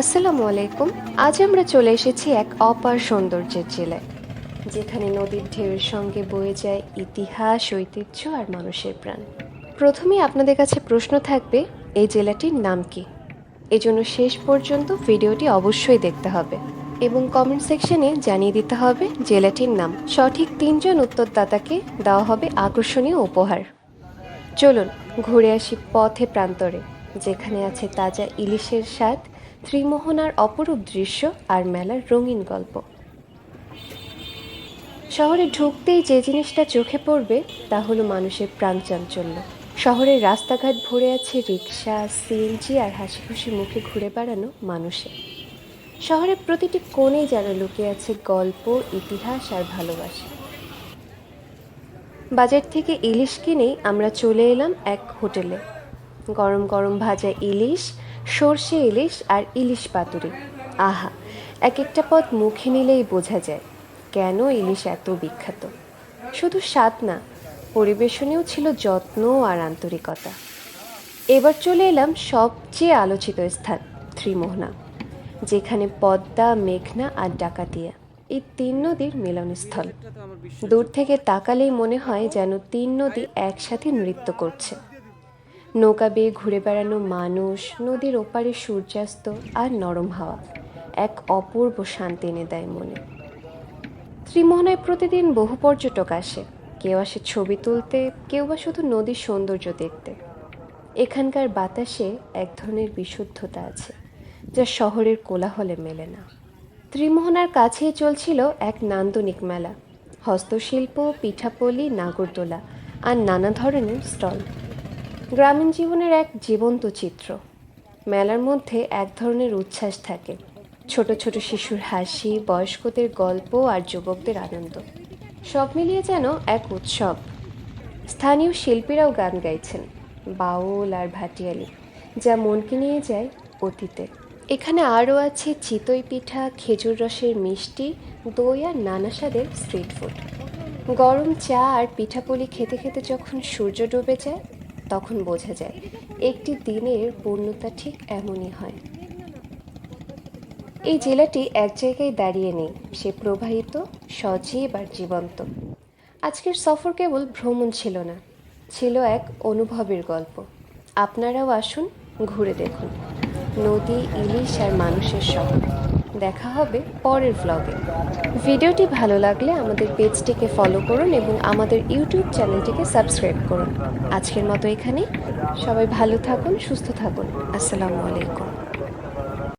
আসসালামু আলাইকুম। আজ আমরা চলে এসেছি এক অপার সৌন্দর্যের জেলায়, যেখানে নদীর ঢেউয়ের সঙ্গে বয়ে যায় ইতিহাস, ঐতিহ্য আর মানুষের প্রাণ। প্রথমেই আপনাদের কাছে প্রশ্ন থাকবে, এই জেলাটির নাম কি? এজন্য শেষ পর্যন্ত ভিডিওটি অবশ্যই দেখতে হবে এবং কমেন্ট সেকশনে জানিয়ে দিতে হবে জেলাটির নাম। সঠিক তিনজন উত্তরদাতাকে দেওয়া হবে আকর্ষণীয় উপহার। চলুন, ঘুরে আসি পথে প্রান্তরে, যেখানে আছে তাজা ইলিশের স্বাদ ত্রিমোহনার অপরূপ দৃশ্য আর মেলার রঙিন গল্প। শহরে ঢুকতেই যে জিনিসটা চোখে পড়বে, তা হলো মানুষের প্রাণচাঞ্চল্য শহরের রাস্তাঘাট ভরে আছে রিক্সা সিএনজি আর হাসি খুশি মুখে ঘুরে বেড়ানো মানুষে। শহরের প্রতিটি কোণে যেন লুকিয়ে আছে গল্প, ইতিহাস আর ভালোবাসা। বাজার থেকে ইলিশ কিনেই আমরা চলে এলাম এক হোটেলে। গরম গরম ভাজা ইলিশ সর্ষে ইলিশ আর ইলিশ পাতুরি। আহা এক একটা পদ মুখে নিলেই বোঝা যায় কেন ইলিশ এত বিখ্যাত। শুধু স্বাদ না পরিবেশনেও ছিল যত্ন আর আন্তরিকতা। এবার চলে এলাম সবচেয়ে আলোচিত স্থান, ত্রিমোহনা, যেখানে পদ্মা, মেঘনা আর ডাকাতিয়া এই তিন নদীর মিলনস্থল। দূর থেকে তাকালেই মনে হয় যেন তিন নদী একসাথে নৃত্য করছে। নৌকা বেয়ে ঘুরে বেড়ানো মানুষ, নদীর ওপারে সূর্যাস্ত আর নরম হাওয়া, এক অপূর্ব শান্তি এনে দেয় মনে। ত্রিমোহনায় প্রতিদিন বহু পর্যটক আসে। কেউ আসে ছবি তুলতে, কেউ বা শুধু নদীর সৌন্দর্য দেখতে। এখানকার বাতাসে এক ধরনের বিশুদ্ধতা আছে, যা শহরের কোলাহলে মেলে না। ত্রিমোহনার কাছেই চলছিল এক নান্দনিক মেলা। হস্তশিল্প, পিঠাপলি, নাগরদোলা আর নানা ধরনের স্টল। গ্রামীণ জীবনের এক জীবন্ত চিত্র। মেলার মধ্যে এক ধরনের উচ্ছ্বাস থাকে। ছোট ছোট শিশুর হাসি, বয়স্কদের গল্প আর যুবকদের আনন্দ। সব মিলিয়ে যেন এক উৎসব। স্থানীয় শিল্পীরাও গান গাইছেন, বাউল আর ভাটিয়ালি, যা মনকে নিয়ে যায় অতীতে। এখানে আরও আছে চিতই পিঠা, খেজুর রসের মিষ্টি, দই আর নানা স্বাদের স্ট্রিট ফুড গরম চা আর পিঠাপুলি খেতে খেতে যখন সূর্য ডুবে যায় তখন বোঝা যায়, একটি দিনের পূর্ণতা ঠিক এমনই হয়। এই জেলাটি এক জায়গায় দাঁড়িয়ে নেই, সে প্রবাহিত, সজীব আর জীবন্ত। আজকের সফর কেবল ভ্রমণ ছিল না, ছিল এক অনুভবের গল্প। আপনারাও আসুন, ঘুরে দেখুন। নদী, ইলিশ আর মানুষের শহর। দেখা হবে পরের ব্লগে ভিডিওটি ভালো লাগলে আমাদের পেজটিকে ফলো করুন এবং আমাদের ইউটিউব চ্যানেলটিকে সাবস্ক্রাইব করুন। আজকের মতো এখানে সবাই ভালো থাকুন, সুস্থ থাকুন। আসসালামু আলাইকুম।